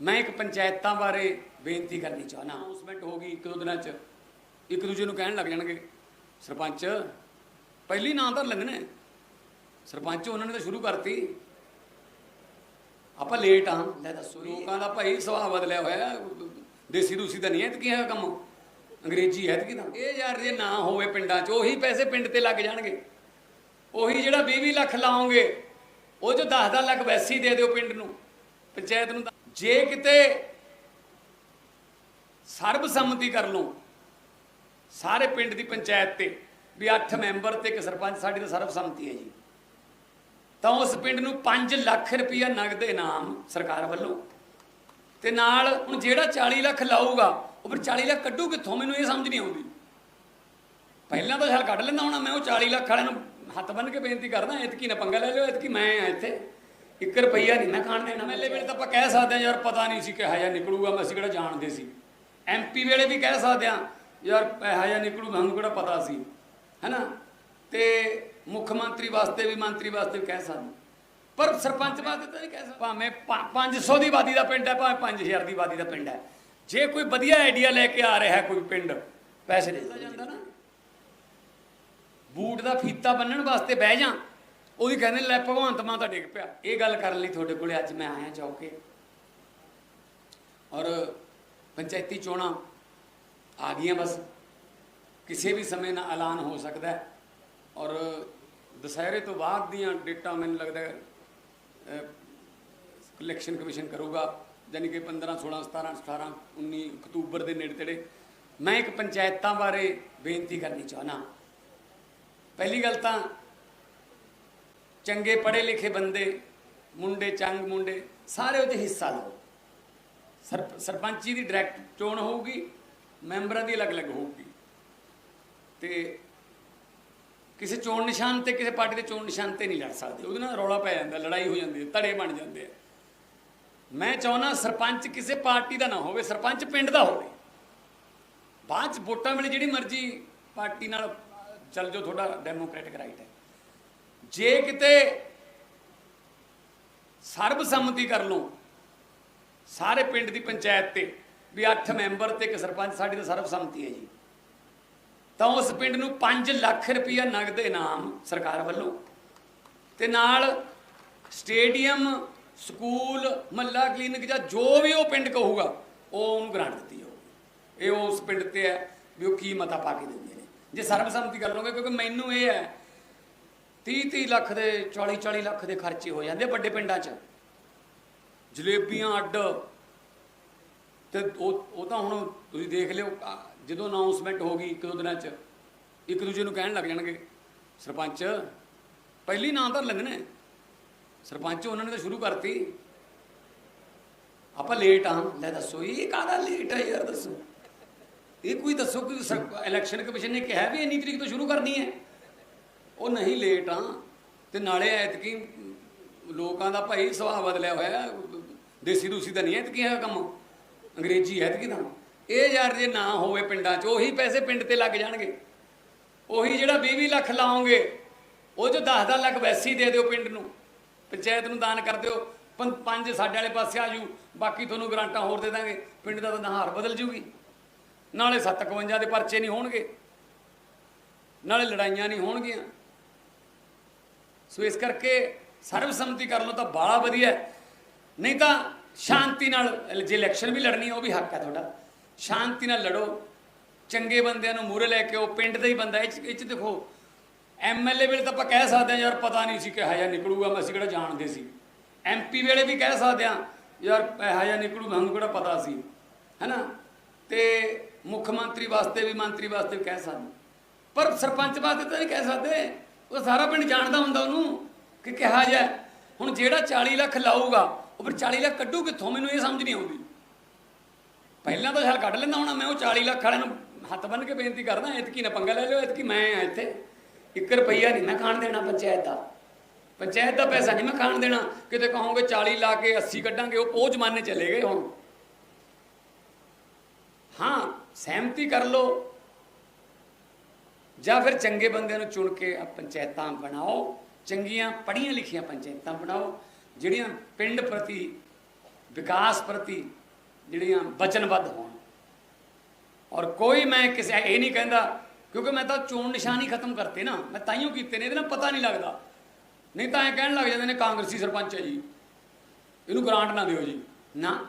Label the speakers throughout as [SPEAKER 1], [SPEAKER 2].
[SPEAKER 1] ਮੈਂ ਇੱਕ ਪੰਚਾਇਤਾਂ ਬਾਰੇ ਬੇਨਤੀ ਕਰਨੀ ਚਾਹਨਾ ਅਨਾਉਂਸਮੈਂਟ ਹੋ ਗਈ ਇੱਕ ਦੋ ਦਿਨਾਂ 'ਚ। ਇੱਕ ਦੂਜੇ ਨੂੰ ਕਹਿਣ ਲੱਗ ਜਾਣਗੇ। ਸਰਪੰਚ ਪਹਿਲੀ ਨਾਂ ਤਾਂ ਨੇ ਸਰਪੰਚ ਉਹਨਾਂ ਨੇ ਤਾਂ ਸ਼ੁਰੂ ਕਰਤੀ। ਆਪਾਂ ਲੇਟ ਆ ਲੈ ਦੱਸੋ ਲੋਕਾਂ ਦਾ ਭਾਈ ਸੁਭਾਅ ਬਦਲਿਆ ਹੋਇਆ। ਦੇਸੀ ਦੂਸੀ ਤਾਂ ਨਹੀਂ ਹੈ ਕੀ ਹੈ ਕੰਮ। ਅੰਗਰੇਜ਼ੀ ਹੈ ਤੇ ਕੀ ਤਾਂ। ਇਹ ਯਾਰ ਜੇ ਨਾ ਹੋਵੇ ਪਿੰਡਾਂ 'ਚ ਉਹੀ ਪੈਸੇ ਪਿੰਡ ਤੇ ਲੱਗ ਜਾਣਗੇ। ਉਹੀ ਜਿਹੜਾ 20 ਲੱਖ ਲਾਓਗੇ ਉਹ ਜੋ 10-10 ਲੱਖ ਵੈਸੀ ਦੇ ਦਿਓ ਪਿੰਡ ਨੂੰ। ਪੰਚਾਇਤ ਨੂੰ ਜੇ ਕਿਤੇ ਸਰਬਸੰਮਤੀ ਕਰ ਲਓ, ਸਾਰੇ ਪਿੰਡ ਦੀ ਪੰਚਾਇਤ ਤੇ, ਵੀ 8 ਮੈਂਬਰ ਤੇ ਇੱਕ ਸਰਪੰਚ ਸਾਡੀ ਤਾਂ ਸਰਬਸੰਮਤੀ ਹੈ ਜੀ। ਤਾਂ ਉਸ ਪਿੰਡ ਨੂੰ 5 ਲੱਖ ਰੁਪਇਆ ਨਗਦ ਇਨਾਮ ਸਰਕਾਰ ਵੱਲੋਂ। ਤੇ ਨਾਲ ਹੁਣ ਜਿਹੜਾ 40 ਲੱਖ ਲਾਊਗਾ, ਉਹ ਫਿਰ 40 ਲੱਖ ਕੱਢੂ ਕਿੱਥੋਂ? ਮੈਨੂੰ ਇਹ ਸਮਝ ਨਹੀਂ ਆਉਂਦੀ। ਪਹਿਲਾਂ ਤਾਂ ਛਾਲ ਕੱਢ ਲੈਂਦਾ ਹੁਣ ਮੈਂ, ਉਹ 40 ਲੱਖ ਵਾਲਿਆਂ ਨੂੰ ਹੱਥ ਬੰਨ ਕੇ ਬੇਨਤੀ ਕਰਦਾ ਇਤਕੀ ਨਾ ਪੰਗਾ ਲੈ ਲਿਓ ਇਤਕੀ ਮੈਂ ਆ ਇੱਥੇ। 1 ਰੁਪਈਆ ਨਹੀਂ ਮੈਂ ਖਾਣ ਦੇਣਾ। ਪਹਿਲੇ ਵੇਲੇ ਤਾਂ ਆਪਾਂ ਕਹਿ ਸਕਦੇ ਹਾਂ ਯਾਰ ਪਤਾ ਨਹੀਂ ਸੀ ਕਿਹਾ ਜਿਹਾ ਨਿਕਲੂਗਾ, ਮੈਂ ਅਸੀਂ ਕਿਹੜਾ ਜਾਣਦੇ ਸੀ। ਐਮਪੀ ਵੇਲੇ ਵੀ ਕਹਿ ਸਕਦੇ ਹਾਂ, ਯਾਰ ਇਹੋ ਜਿਹਾ ਨਿਕਲੂ ਮੈਨੂੰ ਕਿਹੜਾ ਪਤਾ ਸੀ। ਹੈਨਾ? ਤੇ ਮੁੱਖ ਮੰਤਰੀ ਵਾਸਤੇ ਵੀ ਮੰਤਰੀ ਵਾਸਤੇ ਵੀ ਕਹਿ ਸਕਦੇ। ਪਰ ਸਰਪੰਚ ਵਾਸਤੇ ਤਾਂ ਨਹੀਂ ਕਹਿ ਸਕਦੇ। ਭਾਵੇਂ ਪੰ- 500 ਦੀ ਆਬਾਦੀ ਦਾ ਪਿੰਡ ਹੈ, ਭਾਵੇਂ 5000 ਦੀ ਆਬਾਦੀ ਦਾ ਪਿੰਡ ਹੈ। ਜੇ ਕੋਈ ਵਧੀਆ ਆਈਡੀਆ ਲੈ ਕੇ ਆ ਰਿਹਾ ਕੋਈ ਪਿੰਡ, ਪੈਸੇ ਦੇ ਜਾਂਦਾ ਨਾ। ਬੂਟ ਦਾ ਫੀਤਾ ਬੰਨਣ ਵਾਸਤੇ ਬਹਿ ਜਾ। ਉਹਦੀ ਕਹਿੰਦੇ, ਲੈ ਭਗਵੰਤ ਮਾਨ ਤਾਂ ਡਿੱਗ ਪਿਆ। ਇਹ ਗੱਲ ਕਰਨ ਲਈ ਤੁਹਾਡੇ ਕੋਲੇ ਅੱਜ ਮੈਂ ਆਇਆ ਚੌਕੇ। ਔਰ ਪੰਚਾਇਤੀ ਚੋਣਾਂ ਆ ਗਈਆਂ ਬਸ। ਕਿਸੇ ਵੀ ਸਮੇਂ ਨਾਲ ਐਲਾਨ ਹੋ ਸਕਦਾ ਔਰ ਦੁਸਹਿਰੇ ਤੋਂ ਬਾਅਦ ਦੀਆਂ ਡੇਟਾਂ ਮੈਨੂੰ ਲੱਗਦਾ ਇਲੈਕਸ਼ਨ ਕਮਿਸ਼ਨ ਕਰੂਗਾ। ਯਾਨੀ ਕਿ 15 16 17 18 19 ਅਕਤੂਬਰ ਦੇ ਨੇੜੇ ਤੇੜੇ ਮੈਂ ਇੱਕ ਪੰਚਾਇਤਾਂ ਬਾਰੇ ਬੇਨਤੀ ਕਰਨੀ ਚਾਹਨਾ ਪਹਿਲੀ ਗੱਲ ਤਾਂ ਚੰਗੇ ਪੜ੍ਹੇ ਲਿਖੇ ਬੰਦੇ, ਮੁੰਡੇ ਚੰਗ ਮੁੰਡੇ, ਸਾਰੇ ਉਹਦੇ ਹਿੱਸਾ ਲਓ। ਸਰ, ਸਰਪੰਚੀ ਦੀ ਡਾਇਰੈਕਟ ਚੋਣ ਹੋਊਗੀ, ਮੈਂਬਰਾਂ ਦੀ ਅਲੱਗ-ਅਲੱਗ ਹੋਊਗੀ। ਤੇ ਕਿਸੇ ਚੋਣ ਨਿਸ਼ਾਨ ਤੇ, ਕਿਸੇ ਪਾਰਟੀ ਦੇ ਚੋਣ ਨਿਸ਼ਾਨ ਤੇ ਨਹੀਂ ਲੜ ਸਕਦੇ। ਉਹਦੇ ਨਾਲ ਰੌਲਾ ਪੈ ਜਾਂਦਾ, ਲੜਾਈ ਹੋ ਜਾਂਦੀ ਹੈ, ਧੜੇ ਬਣ ਜਾਂਦੇ ਆ। ਮੈਂ ਚਾਹੁੰਦਾ ਸਰਪੰਚ ਕਿਸੇ ਪਾਰਟੀ ਦਾ ਨਾ ਹੋਵੇ, ਸਰਪੰਚ ਪਿੰਡ ਦਾ ਹੋਵੇ। ਬਾਅਦ ਚ ਵੋਟਾਂ ਵੇਲੇ ਜਿਹੜੀ ਮਰਜ਼ੀ ਪਾਰਟੀ ਨਾਲ ਚੱਲ ਜਾਓ, ਤੁਹਾਡਾ ਡੈਮੋਕ੍ਰੈਟਿਕ ਰਾਈਟ ਹੈ। ਜੇ ਕਿਤੇ ਸਰਬਸੰਮਤੀ ਕਰ ਲਓ ਸਾਰੇ ਪਿੰਡ ਦੀ ਪੰਚਾਇਤ ਤੇ, ਵੀ 8 ਮੈਂਬਰ ਤੇ ਇੱਕ ਸਰਪੰਚ, ਸਾਡੀ ਤਾਂ ਸਰਬਸੰਮਤੀ ਹੈ ਜੀ। ਤਾਂ ਉਸ ਪਿੰਡ ਨੂੰ 5 ਲੱਖ ਰੁਪਇਆ ਨਗਦ ਇਨਾਮ ਸਰਕਾਰ ਵੱਲੋਂ ਤੇ ਨਾਲ ਸਟੇਡੀਅਮ, ਸਕੂਲ ਮੱਲਾ ਕਲੀਨਿਕ ਜਾਂ ਜੋ ਵੀ ਉਹ ਪਿੰਡ ਕਹੂਗਾ, ਉਹ ਉਹਨੂੰ ਗ੍ਰਾਂਟ ਦਿੱਤੀ ਜਾਊਗੀ। ਇਹ ਉਸ ਪਿੰਡ ਤੇ ਹੈ ਵੀ ਉਹ ਕੀ ਮਤਾ ਪਾ ਕੇ ਦਿੰਦੇ ਨੇ। ਜੇ ਸਰਬਸੰਮਤੀ ਕਰ ਲਓਗੇ, ਕਿਉਂਕਿ ਮੈਨੂੰ ਇਹ ਹੈ 30 30 ਲੱਖ ਦੇ 40 40 ਲੱਖ ਦੇ ਖਰਚੇ ਹੋ ਜਾਂਦੇ ਵੱਡੇ ਪਿੰਡਾਂ 'ਚ। ਜਲੇਬੀਆਂ ਅੱਡ। ਤੇ ਉਹ ਉਹ ਤਾਂ ਹੁਣ ਤੁਸੀਂ ਦੇਖ ਲਿਓ ਜਦੋਂ ਅਨਾਉਂਸਮੈਂਟ ਹੋ ਗਈ ਇੱਕ ਦੋ ਦਿਨਾਂ 'ਚ, ਇੱਕ ਦੂਜੇ ਨੂੰ ਕਹਿਣ ਲੱਗ ਜਾਣਗੇ, ਸਰਪੰਚ, ਪਹਿਲੀ ਨਾਂ ਤਾਂ ਲੈਂਦੇ ਸਰਪੰਚ ਉਹਨਾਂ ਨੇ ਤਾਂ ਸ਼ੁਰੂ ਕਰਤੀ। ਆਪਾਂ ਲੇਟ ਆ, ਲੈ ਦੱਸੋ, ਇਹ ਕਾਹਦਾ ਲੇਟ ਹੈ ਯਾਰ ਦੱਸੋ? ਇਹ ਕੋਈ ਦੱਸੋ, ਕੋਈ ਇਲੈਕਸ਼ਨ ਕਮਿਸ਼ਨ ਨੇ ਕਿਹਾ ਵੀ ਇੰਨੀ ਤਰੀਕ ਤੋਂ ਸ਼ੁਰੂ ਕਰਨੀ ਹੈ? ਉਹ ਨਹੀਂ ਲੇਟ ਆ। ਤੇ ਨਾਲੇ ਐਤਕੀ ਲੋਕਾਂ ਦਾ ਭਾਈ ਸੁਭਾਅ ਬਦਲਿਆ ਹੋਇਆ। ਦੇਸੀ ਦੂਸੀ ਤਾਂ ਨਹੀਂ ਐਤਕੀ ਤੇ ਹੈ ਕੰਮ। ਅੰਗਰੇਜ਼ੀ ਐਤਕੀ ਦਾ ਇਹ ਯਾਰ ਜੇ ਨਾ ਹੋਵੇ ਪਿੰਡਾਂ 'ਚ, ਉਹੀ ਪੈਸੇ ਪਿੰਡ ਤੇ ਲੱਗ ਜਾਣਗੇ। ਉਹੀ ਜਿਹੜਾ 20 ਲੱਖ ਲਾਓਗੇ, ਉਹ ਜੋ 10-10 ਲੱਖ ਵੈਸੀ ਦੇ ਦਿਓ ਪਿੰਡ ਨੂੰ। ਪੰਚਾਇਤ ਨੂੰ ਦਾਨ ਕਰ ਦਿਓ। ਪੰ- ਪੰਜ ਸਾਡੇ ਵਾਲੇ ਪਾਸੇ ਆ ਜੂ ਬਾਕੀ ਤੁਹਾਨੂੰ ਗਰਾਂਟਾਂ ਹੋਰ ਦੇ ਦਾਂਗੇ। ਪਿੰਡ ਦਾ ਤਾਂ ਨਹਾਰ ਬਦਲ ਜੂਗੀ। ਨਾਲੇ 751 ਦੇ ਪਰਚੇ ਨਹੀਂ ਹੋਣਗੇ। ਨਾਲੇ ਲੜਾਈਆਂ ਨਹੀਂ ਹੋਣਗੀਆਂ। ਸੋ ਇਸ ਕਰਕੇ ਸਰਬਸੰਮਤੀ ਕਰ ਲਓ ਤਾਂ ਬਾਲਾ ਵਧੀਆ ਨਹੀਂ ਤਾਂ ਸ਼ਾਂਤੀ ਨਾਲ, ਜੇ ਇਲੈਕਸ਼ਨ ਵੀ ਲੜਨੀ ਹੈ, ਉਹ ਵੀ ਹੱਕ ਹੈ ਤੁਹਾਡਾ। ਸ਼ਾਂਤੀ ਨਾਲ ਲੜੋ। ਚੰਗੇ ਬੰਦਿਆਂ ਨੂੰ ਮੂਹਰੇ ਲੈ ਕੇ ਉਹ ਪਿੰਡ ਦਾ ਹੀ ਬੰਦਾ ਇਹ 'ਚ ਇਹ 'ਚ ਦੇਖੋ ਐਮਐਲਏ ਵੇਲੇ ਤਾਂ ਆਪਾਂ ਕਹਿ ਸਕਦੇ ਹਾਂ, ਯਾਰ ਪਤਾ ਨਹੀਂ ਸੀ ਕਿਹਾ ਜਿਹਾ ਨਿਕਲੂਗਾ, ਮੈਂ ਅਸੀਂ ਕਿਹੜਾ ਜਾਣਦੇ ਸੀ। ਐਮਪੀ ਵੇਲੇ ਵੀ ਕਹਿ ਸਕਦੇ ਹਾਂ, ਯਾਰ ਇਹੋ ਜਿਹਾ ਨਿਕਲੂ ਮੈਨੂੰ ਕਿਹੜਾ ਪਤਾ ਸੀ। ਹੈਨਾ? ਤੇ ਮੁੱਖ ਮੰਤਰੀ ਵਾਸਤੇ ਵੀ ਮੰਤਰੀ ਵਾਸਤੇ ਵੀ ਕਹਿ ਸਕਦੇ ਪਰ ਸਰਪੰਚ ਵਾਸਤੇ ਤਾਂ ਨਹੀਂ ਕਹਿ ਸਕਦੇ। ਉਹ ਸਾਰਾ ਪਿੰਡ ਜਾਣਦਾ ਹੁੰਦਾ ਉਹਨੂੰ ਕਿ ਕਿਹਾ ਜਾ ਹੁਣ ਜਿਹੜਾ 40 ਲੱਖ ਲਾਊਗਾ, ਉਹ ਫਿਰ 40 ਲੱਖ ਕੱਢੂ ਕਿੱਥੋਂ? ਮੈਨੂੰ ਇਹ ਸਮਝ ਨਹੀਂ ਆਉਂਦੀ। ਪਹਿਲਾਂ ਤਾਂ ਛਾਲ ਕੱਢ ਲੈਂਦਾ ਹੁਣ ਮੈਂ, ਉਹ 40 ਲੱਖ ਵਾਲਿਆਂ ਨੂੰ ਹੱਥ ਬੰਨ ਕੇ ਬੇਨਤੀ ਕਰਦਾ, ਇਤਕੀ ਨਾ ਪੰਗਾ ਲੈ ਲਿਓ, ਇਤਕੀ ਮੈਂ ਆ ਇੱਥੇ। 1 ਰੁਪਈਆ ਨਹੀਂ, ਮੈਂ ਖਾਣ ਦੇਣਾ ਪੰਚਾਇਤ ਦਾ। ਪੰਚਾਇਤ ਦਾ ਪੈਸਾ ਨਹੀਂ ਮੈਂ ਖਾਣ ਦੇਣਾ। ਕਿਤੇ ਕਹੋਗੇ 40 ਲਾ ਕੇ 80 ਕੱਢਾਂਗੇ, ਉਹ ਉਹ ਜ਼ਮਾਨੇ ਚਲੇ ਗਏ ਹੁਣ। ਹਾਂ, ਸਹਿਮਤੀ ਕਰ ਲਓ। ਜਾਂ ਫਿਰ ਚੰਗੇ ਬੰਦਿਆਂ ਨੂੰ ਚੁਣ ਕੇ ਪੰਚਾਇਤਾਂ ਬਣਾਓ, ਚੰਗੀਆਂ ਪੜ੍ਹੀਆਂ ਲਿਖੀਆਂ ਪੰਚਾਇਤਾਂ ਬਣਾਓ, ਜਿਹੜੀਆਂ ਪਿੰਡ ਪ੍ਰਤੀ, ਵਿਕਾਸ ਪ੍ਰਤੀ ਜਿਹੜੀਆਂ ਵਚਨਬੱਧ ਹੋਣ। ਔਰ ਕੋਈ ਮੈਂ ਕਿਸੇ, ਇਹ ਨਹੀਂ ਕਹਿੰਦਾ, ਕਿਉਂਕਿ ਮੈਂ ਤਾਂ ਚੋਣ ਨਿਸ਼ਾਨੀ ਖਤਮ ਕਰਤੇ ਨਾ, ਮੈਂ ਤਾਈਓ ਕੀਤੇ ਨੇ, ਇਹਦੇ ਨਾਲ ਪਤਾ ਨਹੀਂ ਲੱਗਦਾ। ਨਹੀਂ ਤਾਂ ਇਹ ਕਹਿਣ ਲੱਗ ਜਾਂਦੇ ਨੇ, ਕਾਂਗਰਸੀ ਸਰਪੰਚ ਹੈ ਜੀ। ਇਹਨੂੰ ਗ੍ਰਾਂਟ ਨਾ ਦਿਓ ਜੀ। ਨਾ,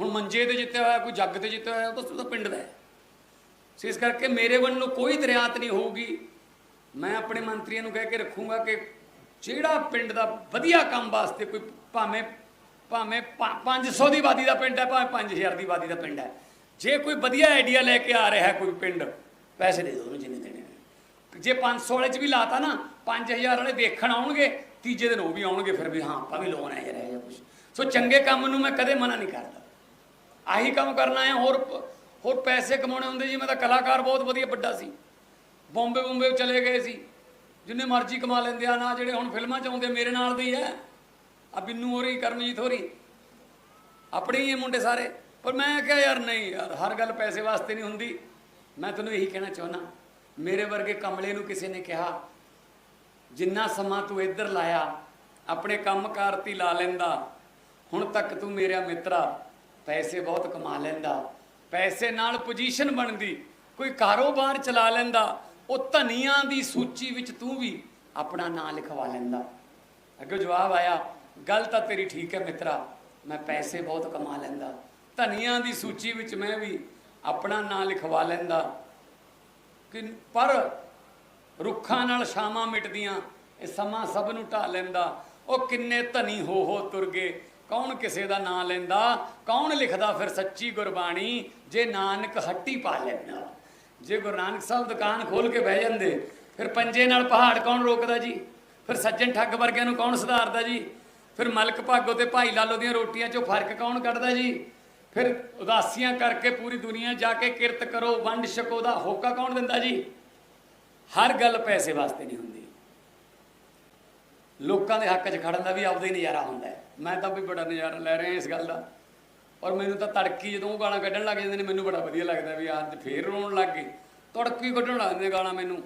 [SPEAKER 1] ਹੁਣ ਮੰਜੇ ਤੇ ਜਿੱਤਿਆ ਹੋਇਆ, ਕੋਈ ਜੱਗ ਤੇ ਜਿੱਤਿਆ ਹੋਇਆ ਉਹ ਤਾਂ ਪਿੰਡ ਦਾ ਹੈ। ਸੋ। ਇਸ ਕਰਕੇ ਮੇਰੇ ਵੱਲੋਂ ਕੋਈ ਦਰਿਆਤ ਨਹੀਂ ਹੋਊਗੀ। ਮੈਂ ਆਪਣੇ ਮੰਤਰੀਆਂ ਨੂੰ ਕਹਿ ਕੇ ਰੱਖੂੰਗਾ ਕਿ ਜਿਹੜਾ ਪਿੰਡ ਦਾ ਵਧੀਆ ਕੰਮ ਵਾਸਤੇ ਕੋਈ ਭਾਵੇਂ ਭਾਵੇਂ 500 ਦੀ ਆਬਾਦੀ ਦਾ ਪਿੰਡ ਹੈ, ਭਾਵੇਂ 5000 ਦੀ ਆਬਾਦੀ ਦਾ ਪਿੰਡ ਹੈ। ਜੇ ਕੋਈ ਵਧੀਆ ਆਈਡੀਆ ਲੈ ਕੇ ਆ ਰਿਹਾ ਹੈ ਕੋਈ ਪਿੰਡ, ਪੈਸੇ ਦੇ ਦਿਓ ਉਹਨੂੰ ਜਿੰਨੇ ਦੇਣੇ ਨੇ। ਜੇ 500 ਵਾਲੇ ਚ ਵੀ ਲਾਤਾ ਨਾ 5000 ਵਾਲੇ ਦੇਖਣ ਆਉਣਗੇ, ਤੀਜੇ ਦਿਨ ਉਹ ਵੀ ਆਉਣਗੇ, ਫਿਰ ਵੀ ਹਾਂ, ਆਪਾਂ ਵੀ ਲੋਨ ਹੈ ਯਾਰ ਜਾਂ ਕੁਝ ਸੋ ਚੰਗੇ ਕੰਮ ਨੂੰ ਮੈਂ ਕਦੇ ਮਨਾ ਨਹੀਂ ਕਰਦਾ। ਆਹੀ ਕੰਮ ਕਰਨਾ ਹੈ ਹੋਰ ਹੋਰ ਪੈਸੇ ਕਮਾਉਣੇ ਹੁੰਦੇ ਜੀ, ਮੈਂ ਤਾਂ ਕਲਾਕਾਰ ਬਹੁਤ ਵਧੀਆ ਵੱਡਾ ਸੀ। ਬੰਬੇ ਬੰਬੇ ਚਲੇ ਗਏ ਸੀ। ਜਿੰਨੇ ਮਰਜ਼ੀ ਕਮਾ ਲੈਂਦੇ ਆ, ਨਾ ਜਿਹੜੇ ਹੁਣ ਫਿਲਮਾਂ ਚ ਆਉਂਦੇ, ਮੇਰੇ ਨਾਲ ਦੇ ਹੀ ਆ ਆ ਬਿੰਨੂ ਹੋਰੀ, ਕਰਮਜੀਤ ਹੋਰੀ। ਆਪਣੇ ਹੀ ਇਹ ਮੁੰਡੇ ਸਾਰੇ। ਪਰ ਮੈਂ ਕਿਹਾ, ਯਾਰ ਨਹੀਂ ਯਾਰ, ਹਰ ਗੱਲ ਪੈਸੇ ਵਾਸਤੇ ਨਹੀਂ ਹੁੰਦੀ। ਮੈਂ ਤੈਨੂੰ ਇਹੀ ਕਹਿਣਾ ਚਾਹੁੰਦਾ, ਮੇਰੇ ਵਰਗੇ ਕਮਲੇ ਨੂੰ ਕਿਸੇ ਨੇ ਕਿਹਾ, ਜਿੰਨਾ ਸਮਾਂ ਤੂੰ ਇੱਧਰ ਲਾਇਆ, ਆਪਣੇ ਕੰਮਕਾਰ ਤੇ ਹੀ ਲਾ ਲੈਂਦਾ, ਹੁਣ ਤੱਕ ਤੂੰ ਮੇਰਾ ਮਿੱਤਰਾ, ਪੈਸੇ ਬਹੁਤ ਕਮਾ ਲੈਂਦਾ। ਪੈਸੇ ਨਾਲ ਪੋਜੀਸ਼ਨ ਬਣਦੀ, ਕੋਈ ਕਾਰੋਬਾਰ ਚਲਾ ਲੈਂਦਾ, ਉਹ ਧਨੀਆਂ ਦੀ ਸੂਚੀ ਵਿੱਚ ਤੂੰ ਵੀ ਆਪਣਾ ਨਾਂ ਲਿਖਵਾ ਲੈਂਦਾ। ਅੱਗੇ ਜਵਾਬ ਆਇਆ, ਗੱਲ ਤਾਂ ਤੇਰੀ ਠੀਕ ਹੈ ਮਿੱਤਰਾ, ਮੈਂ ਪੈਸੇ ਬਹੁਤ ਕਮਾ ਲੈਂਦਾ। ਧਨੀਆਂ ਦੀ ਸੂਚੀ ਵਿੱਚ ਮੈਂ ਵੀ ਆਪਣਾ ਨਾਂ ਲਿਖਵਾ ਲੈਂਦਾ। ਕਿ ਪਰ ਰੁੱਖਾਂ ਨਾਲ ਸ਼ਾਮਾਂ ਮਿਟਦੀਆਂ, ਇਹ ਸਮਾਂ ਸਭ ਨੂੰ ਢਾ ਲੈਂਦਾ। ਉਹ ਕਿੰਨੇ ਧਨੀ ਹੋ ਹੋ ਤੁਰ ਗਏ ਕੌਣ ਕਿਸੇ ਦਾ ਨਾਂ ਲੈਂਦਾ? ਕੌਣ ਲਿਖਦਾ ਫਿਰ ਸੱਚੀ ਗੁਰਬਾਣੀ? ਜੇ ਨਾਨਕ ਹੱਟੀ ਪਾ ਲੈਂਦਾ। ਜੇ ਗੁਰੂ ਨਾਨਕ ਸਾਹਿਬ ਦੁਕਾਨ ਖੋਲ ਕੇ ਬਹਿ ਜਾਂਦੇ, ਫਿਰ ਪੰਜੇ ਨਾਲ ਪਹਾੜ ਕੌਣ ਰੋਕਦਾ ਜੀ? ਫਿਰ ਸੱਜਣ ਠੱਗ ਵਰਗਿਆਂ ਨੂੰ ਕੌਣ ਸੁਧਾਰਦਾ ਜੀ? ਫਿਰ ਮਲਕ ਭਾਗੋ ਤੇ ਭਾਈ ਲਾਲੋ ਦੀਆਂ ਰੋਟੀਆਂ 'ਚੋਂ ਫ਼ਰਕ ਕੌਣ ਕੱਢਦਾ ਜੀ? ਫਿਰ ਉਦਾਸੀਆਂ ਕਰਕੇ ਪੂਰੀ ਦੁਨੀਆ ਜਾ ਕੇ ਕਿਰਤ ਕਰੋ, ਵੰਡ ਛਕੋ ਦਾ ਹੋਕਾ ਕੌਣ ਦਿੰਦਾ ਜੀ? ਹਰ ਗੱਲ ਪੈਸੇ ਵਾਸਤੇ ਨਹੀਂ ਹੁੰਦੀ। ਲੋਕਾਂ ਦੇ ਹੱਕ 'ਚ ਖੜਨ ਦਾ ਵੀ ਆਪਦਾ ਹੀ ਨਜ਼ਾਰਾ ਹੁੰਦਾ ਹੈ। ਮੈਂ ਤਾਂ ਵੀ ਬੜਾ ਨਜ਼ਾਰਾ ਲੈ ਰਿਹਾ ਇਸ ਗੱਲ ਦਾ। ਔਰ ਮੈਨੂੰ ਤਾਂ ਤੜਕੀ ਜਦੋਂ ਉਹ ਗਾਲਾਂ ਕੱਢਣ ਲੱਗ ਜਾਂਦੇ ਨੇ, ਮੈਨੂੰ ਬੜਾ ਵਧੀਆ ਲੱਗਦਾ ਵੀ ਅੱਜ ਫੇਰ ਰੋਣ ਲੱਗ ਗਏ। ਤੜਕੀ ਕੱਢਣ ਲੱਗ ਜਾਂਦੇ ਗਾਲਾਂ ਮੈਨੂੰ।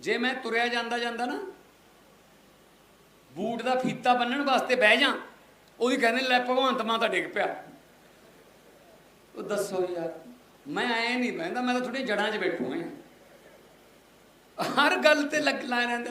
[SPEAKER 1] ਜੇ ਮੈਂ ਤੁਰਿਆ ਜਾਂਦਾ ਜਾਂਦਾ ਨਾ, ਬੂਟ ਦਾ ਫੀਤਾ ਬੰਨਣ ਵਾਸਤੇ ਬਹਿ ਜਾ ਉਹਦੀ ਕਹਿੰਦੇ ਲੈ ਭਗਵੰਤ ਮਾਂ ਤਾਂ ਡਿੱਗ ਪਿਆ। ਉਹ ਦੱਸੋ ਯਾਰ, ਮੈਂ ਐ ਨਹੀਂ ਬਹਿੰਦਾ, ਮੈਂ ਤਾਂ ਥੋੜੀ ਜੜਾਂ 'ਚ ਬੈਠੂ ਹਾਂ ਹਰ ਗੱਲ ਤੇ ਲੱਗ ਲਾ ਰਹਿੰਦਾ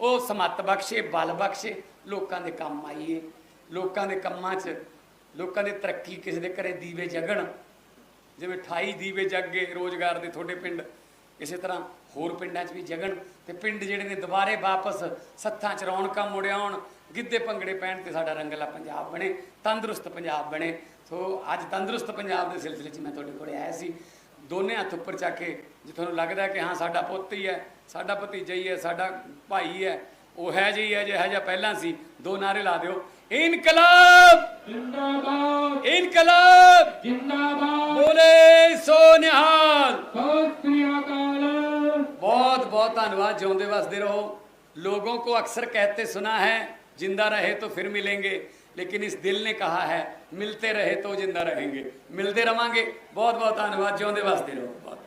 [SPEAKER 1] ਉਹ ਸਮੱਤ ਬਖਸ਼ੇ, ਬਲ ਬਖਸ਼ੇ, ਲੋਕਾਂ ਦੇ ਕੰਮ ਆਈਏ। ਲੋਕਾਂ ਦੇ ਕੰਮਾਂ 'ਚ, ਲੋਕਾਂ ਦੀ ਤਰੱਕੀ ਕਿਸੇ ਦੇ ਘਰੇ ਦੀਵੇ ਜਗਣ। ਜਿਵੇਂ 28 ਦੀਵੇ ਜਗ ਗਏ ਰੋਜ਼ਗਾਰ ਦੇ ਤੁਹਾਡੇ ਪਿੰਡ, ਇਸੇ ਤਰ੍ਹਾਂ ਹੋਰ ਪਿੰਡਾਂ 'ਚ ਵੀ ਜਗਣ ਤੇ ਪਿੰਡ ਜਿਹੜੇ ਨੇ ਦੁਬਾਰੇ ਵਾਪਸ ਸੱਥਾਂ 'ਚ ਰੌਣਕਾਂ ਮੁੜ ਆਉਣ, ਗਿੱਧੇ ਭੰਗੜੇ ਪੈਣ ਤੇ ਸਾਡਾ ਰੰਗਲਾ ਪੰਜਾਬ ਬਣੇ, ਤੰਦਰੁਸਤ ਪੰਜਾਬ ਬਣੇ। ਸੋ ਅੱਜ ਤੰਦਰੁਸਤ ਪੰਜਾਬ ਦੇ ਸਿਲਸਿਲੇ 'ਚ ਮੈਂ ਤੁਹਾਡੇ ਕੋਲ ਆਇਆ ਸੀ। ਦੋਨੇ ਹੱਥ ਉੱਪਰ ਚੱਕ ਕੇ ਜੇ ਤੁਹਾਨੂੰ ਲੱਗਦਾ ਕਿ ਹਾਂ ਸਾਡਾ ਪੁੱਤ ਹੀ ਹੈ ਸਾਡਾ ਭਤੀਜਾ ਹੀ ਹੈ ਸਾਡਾ ਭਾਈ ਹੈ ਉਹ ਹੈ ਜੀ ਹੈ ਜਿਹੜਾ ਜਿਹਾ ਪਹਿਲਾਂ ਸੀ ਦੋ ਨਾਰੇ ਲਾ ਦਿਓ। ਇਨਕਲਾਬ!
[SPEAKER 2] ਜਿੰਦਾਬਾਦ!
[SPEAKER 1] ਇਨਕਲਾਬ!
[SPEAKER 2] ਜਿੰਦਾਬਾਦ!
[SPEAKER 1] ਬੋਲੇ ਸੋ ਨਿਹਾਲ! ਬਹੁਤ ਬਹੁਤ ਧੰਨਵਾਦ ਜਿਉਂਦੇ ਵਸਦੇ ਰਹੋ। लोगों को अक्सर कहते सुना ਹੈ ਜਿੰਦਾ ਰਹੇ तो ਫਿਰ मिलेंगे लेकिन इस दिल ने कहा है मिलते रहे तो जिंदा रहेंगे मिलते रवांगे बहुत बहुत ਧੰਨਵਾਦ ਜਿਉਂਦੇ ਵਾਸਤੇ ਰਹੋ ਬਹੁਤ